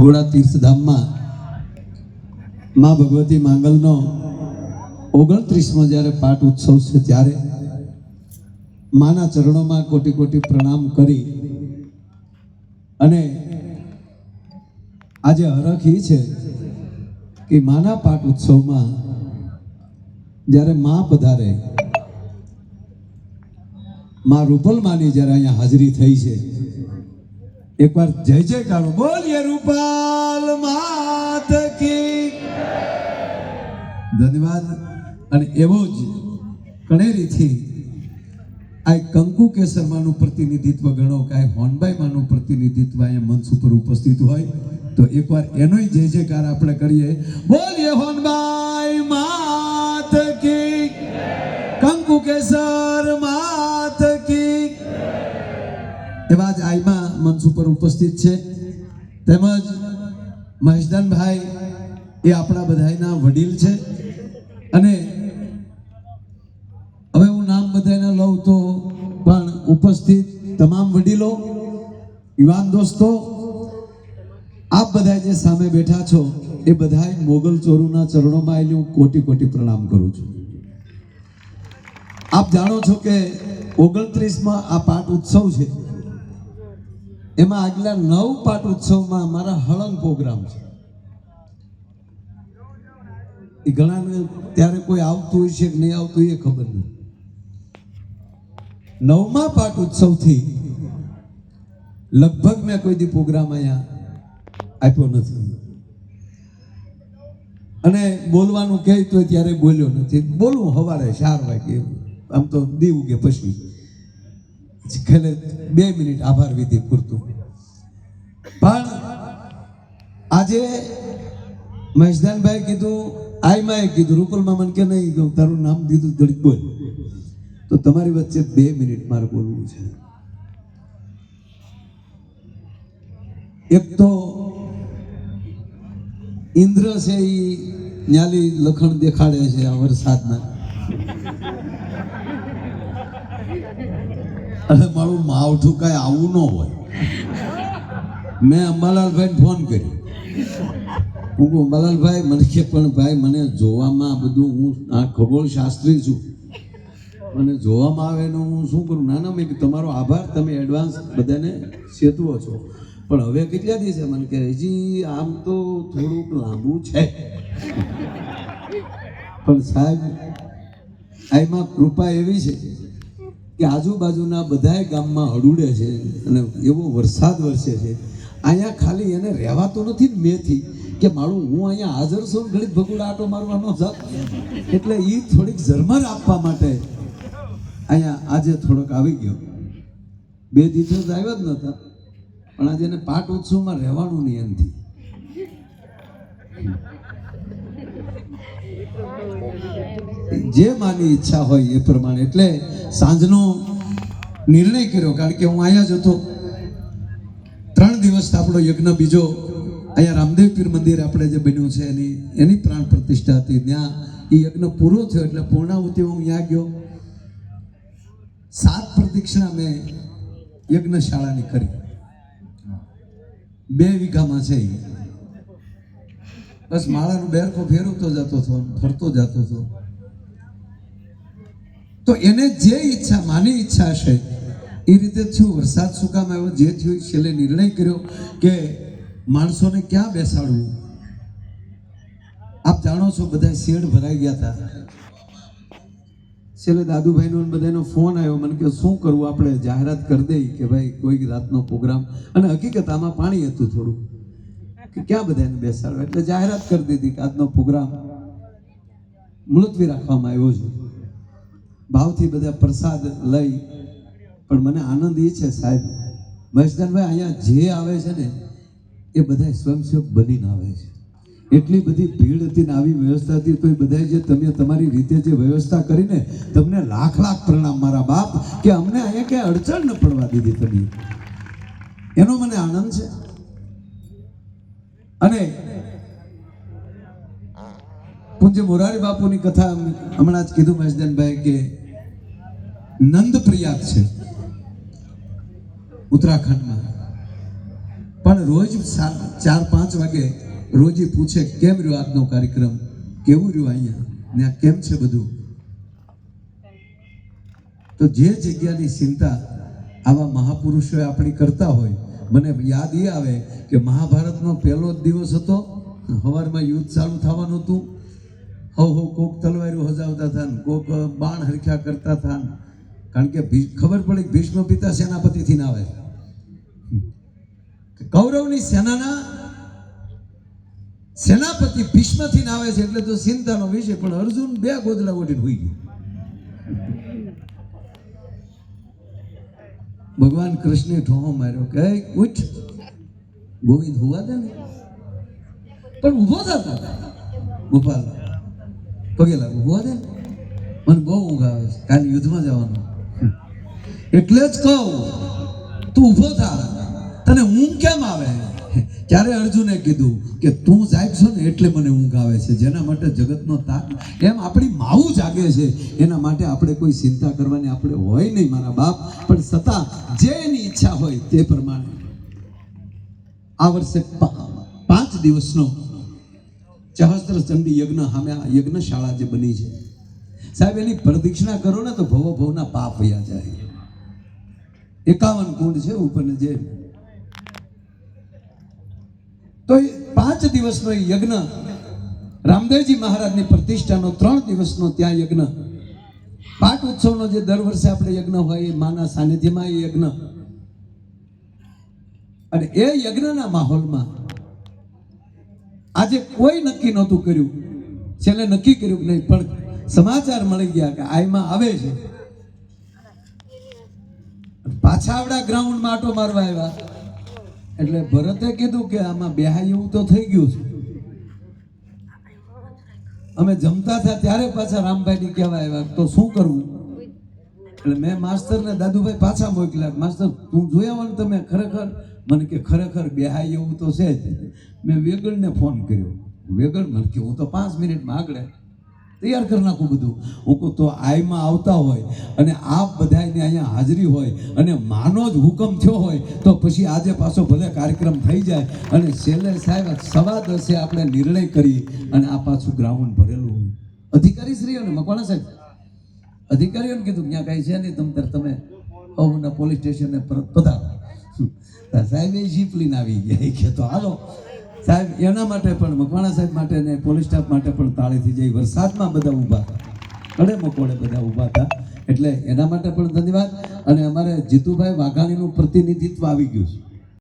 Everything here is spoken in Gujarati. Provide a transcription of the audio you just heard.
ભગોડા તીર્થધામમાં મા ભગવતી માંગલનો ઓગણત્રીસમો જ્યારે પાઠ ઉત્સવ છે ત્યારે માના ચરણોમાં કોટી કોટી પ્રણામ કરી અને આજે હરખ એ છે કે માના પાઠ ઉત્સવમાં જ્યારે મા પધારે, માં રૂપલમાની જ્યારે અહીંયા હાજરી થઈ છે એકવાર જય જયકારો બોલીએ રૂપાલ માત કી ધન્યવાદ. અને એવો જ કણેરીથી આ કંકુ કેસરમાનું પ્રતિનિધિત્વ ગણો કે આ હોનબાઈમાનું પ્રતિનિધિત્વ અહીંયા મંચ ઉપર ઉપસ્થિત હોય, તો એકવાર એનોય જય જયકાર આપણે કરીએ. બોલીએ હોનબાઈ માત કી કંકુ કેસર માત કી એવા જ આઈમાં મંચ ઉપર ઉપસ્થિત છે. તેમજ મહેશદાનભાઈ એ આપણા બધાના વડીલ છે. અને હવે હું નામ બધાના લઉં તો પણ ઉપસ્થિત તમામ વડીલો, યુવાન દોસ્તો, આપ બધા જે સામે બેઠા છો એ બધા મોગલ ચોરુના ચરણોમાં આવેલી હું કોટી કોટી પ્રણામ કરું છું. આપ જાણો છો કે ઓગણત્રીસમાં આ પાઠ ઉત્સવ છે. એમાં આગલા નવ પાઠ ઉત્સવમાં મારા હળંગ પ્રોગ્રામ છે. એ ઘણાને ત્યારે કોઈ આવતું હોય છે કે નહીં આવતું એ ખબર નહીં નવમા પાટ ઉત્સવથી લગભગ મેં કોઈ દી પ્રોગ્રામ અહીંયા આપ્યો નથી. અને બોલવાનું કહે તો ત્યારે બોલ્યો નથી. બોલવું હવારે ચાર વાગે, આમ તો દીવું કે પછી. ખેલે બે મિનિટ આભાર વિધિ પૂરતું. પણ આજે મહેશદાનભાઈ કીધું, આઈમાએ કીધું રૂપલ મામન કે નહીં કહું તારું નામ દીધું ઘડીક બોલ. તો તમારી વચ્ચે બે મિનિટ મારે બોલવું છે. એક તો ઇન્દ્ર છે એ ન્યાલી લખણ દેખાડે છે આ વરસાદના અને મારું માવઠું કાંઈ આવું ન હોય. મેં અંબાલાલભાઈને ફોન કર્યો. હું કહું, અંબાલાલભાઈ, મને પણ ભાઈ, મને જોવામાં બધું હું, આ ખગોળ શાસ્ત્રી છું. મને જોવામાં આવે ને હું શું કરું? ના ના, મેં તમારો આભાર, તમે એડવાન્સ બધાને સેતવો છો. પણ હવે કેટલા દિવસે? મને કે, હજી આમ તો થોડુંક લાંબુ છે. પણ સાહેબ આમાં કૃપા એવી છે કે આજુબાજુના બધાય ગામમાં હડુડે છે અને એવો વરસાદ વરસે છે. અહીંયા ખાલી એને રહેવાતો નથી મેથી કે મારું હું અહીંયા હાજર છું ગણિત ભગુડા આટો મારવાનો જાત એટલે એ થોડીક ઝરમર આપવા માટે અહીંયા આજે થોડોક આવી ગયો. બે દિવસો તો આવ્યા જ નહોતા. પણ આજે એને પાટ ઉત્સવમાં રહેવાનું નહીં એમથી જે માની ઈચ્છા હોય એ પ્રમાણે. એટલે સાંજનો નિર્ણય કર્યો, કારણ કે હું અહીંયા જ હતો. ત્રણ દિવસ આપણો યજ્ઞ બીજો અહીંયા રામદેવ પીર મંદિર આપણે જે બન્યું છે, એની એની પ્રાણ પ્રતિષ્ઠા હતી. ત્યાં એ યજ્ઞ પૂરો થયો, એટલે પૂર્ણાહુતિ હું ત્યાં ગયો. સાત પ્રદક્ષિણા મેં યજ્ઞશાળાની કરી. બે વીઘામાં છે બસ માળાનું બેરકો ફેરવતો જતો હતો, ફરતો જતો હતો. તો એને જે ઈચ્છા, માની ઈચ્છા છે એ રીતે થયું. વરસાદ શું કામ જે થયું, છેલ્લે નિર્ણય કર્યો કે માણસોને ક્યાં બેસાડવું? આપ જાણો છો બધા શેડ ભરાઈ ગયા હતા છેલ્લે દાદુભાઈનો બધાનો ફોન આવ્યો. મને કે શું કરવું? આપણે જાહેરાત કરી દઈ કે ભાઈ કોઈ રાતનો પ્રોગ્રામ. અને હકીકત, આમાં પાણી હતું થોડું, કે ક્યાં બધાને બેસાડવા? એટલે જાહેરાત કરી દીધી કે આજનો પ્રોગ્રામ મુલતવી રાખવામાં આવ્યો છે. ભાવથી બધા પ્રસાદ લઈ, પણ મને આનંદ એ છે સાહેબ, મહેશદાનભાઈ અહીંયા જે આવે છે ને, એ બધા સ્વયંસેવક બનીને આવે છે. એટલી બધી ભીડ હતી ને આવી વ્યવસ્થા હતી, તો એ બધા જે તમે તમારી રીતે જે વ્યવસ્થા કરીને તમને લાખ લાખ પ્રણામ મારા બાપ, કે અમને અહીંયા ક્યાંય અડચણ ન પડવા દીધી તમે. એનો મને આનંદ છે. અને પૂજ્ય મોરારી બાપુની કથા હમણાં જ કીધું મહેશદાનભાઈ કે નંદ પ્રયાગ છે ઉત્તરાખંડમાં. પણ રોજ ચાર, પાંચ વાગે રોજ પૂછે, કેમ રહ્યો આજનો કાર્યક્રમ? કેવું રહ્યું અહીંયા? ને આ કેમ છે બધું? તો જે જગ્યાની ચિંતા આવા મહાપુરુષોએ આપણી કરતા હોય, મને યાદ એ આવે કે મહાભારતનો પહેલો જ દિવસ હતો. સવારમાં યુદ્ધ ચાલુ થવાનું હતું. હવ હવ કોક તલવારું હજાવતા હતા કોક બાણ હરખ્યા કરતા હતા કારણ કે ખબર પડી ભીષ્મ પિતા સેનાપતિથી ના આવે. કૌરવની સેનાના સેનાપતિ ભીષ્મથી ના આવે છે એટલે તો ચિંતાનો વિષય, પણ અર્જુન બે ગોદડા ઓઢીને હોઈ ગયો. ભગવાન કૃષ્ણે ઠોહો માર્યો કે, "એ, ઉઠ. ગોવિંદ હોવા દે ને. પણ ઊભો થતા ગોપાલ. પગે લાગુ હોવા દે મને બહુ ઊંઘ આવે છે. કાલે યુદ્ધમાં જવાનું. એટલે જ કહું, તું ઊભો થા. તને ઊંઘ કેમ આવે? ત્યારે અર્જુને કીધું કે તું જાગ છો ને એટલે મને ઊંઘ આવે છે. જેના માટે જગતનો તાક એમ આપણી માવું જાગે છે. એના માટે આપણે કોઈ ચિંતા કરવાની આપણે હોય નહીં મારા બાપ. પણ છતાં જે એની ઈચ્છા હોય તે પ્રમાણે. આ વર્ષે પાંચ દિવસનો સહસ્ત્ર ચંડી યજ્ઞ સામે આ યજ્ઞશાળા જે બની છે. સાહેબ, એની પ્રદક્ષિણા કરો ને તો ભવો ભવના પાપ વયા જાય. એકાવન કુંડ છે ઉપરને જે. તો એ પાંચ દિવસનો યજ્ઞ, રામદેવજી મહારાજની પ્રતિષ્ઠાનો ત્રણ દિવસનો ત્યાં યજ્ઞ. પાઠ ઉત્સવનો જે દર વર્ષે આપણે યજ્ઞ હોય એ માના સાનિધ્યમાં એ યજ્ઞ. અને એ યજ્ઞના માહોલમાં આજે કોઈ નક્કી નહોતું કર્યું. છેલ્લે નક્કી કર્યું કે નહીં, પણ સમાચાર મળી ગયા કે આઈમાં આવે છે. પાછા આવડા ગ્રાઉન્ડમાં આટો મારવા આવ્યા. એટલે ભરતે કીધું કે આમાં બેહાય એવું તો થઈ ગયું છે. અમે જમતા હતા ત્યારે પાછા રામભાઈ કહેવા આવ્યા તો શું કરવું? એટલે મેં માસ્તરને દાદુભાઈ પાછા મોકલ્યા માસ્તર, તું જોયા હોય તમે, ખરેખર મને કે ખરેખર બેહાય એવું તો છે જ. મેં વેગળને ફોન કર્યો. વેગળ મને કે, હું તો પાંચ મિનિટમાં આગળ તૈયાર કરી નાખું બધું. હું કહું, તો આઈમાં આવતા હોય અને આપ બધાને અહીંયા હાજરી હોય અને માનો જ હુકમ થયો હોય, તો પછી આજે પાછો ભલે કાર્યક્રમ થઈ જાય અને છેલ્લે સાહેબ સવા દસે આપણે નિર્ણય કરી અને આ પાછું ગ્રાઉન્ડ ભરેલું હોય. અધિકારી શ્રીઓને મકવાણા સાહેબ, અધિકારીઓને કીધું, ત્યાં કાંઈ છે નહીં, તમ તમે અવના પોલીસ સ્ટેશને પરત પધારો. તાર એ જીપ આવી ગયા. કે તો હાલો. સાહેબ, એના માટે પણ, મકવાણા સાહેબ માટે ને પોલીસ સ્ટાફ માટે પણ તાળીથી જઈ વરસાદમાં બધા ઊભા હતા. કડે મકોડે બધા ઊભા હતા. એટલે એના માટે પણ ધન્યવાદ. અને અમારે જીતુભાઈ વાઘાણીનું પ્રતિનિધિત્વ આવી ગયું છે.